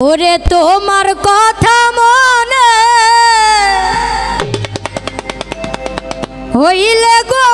ওরে তোমার কথা মনে হইলে গো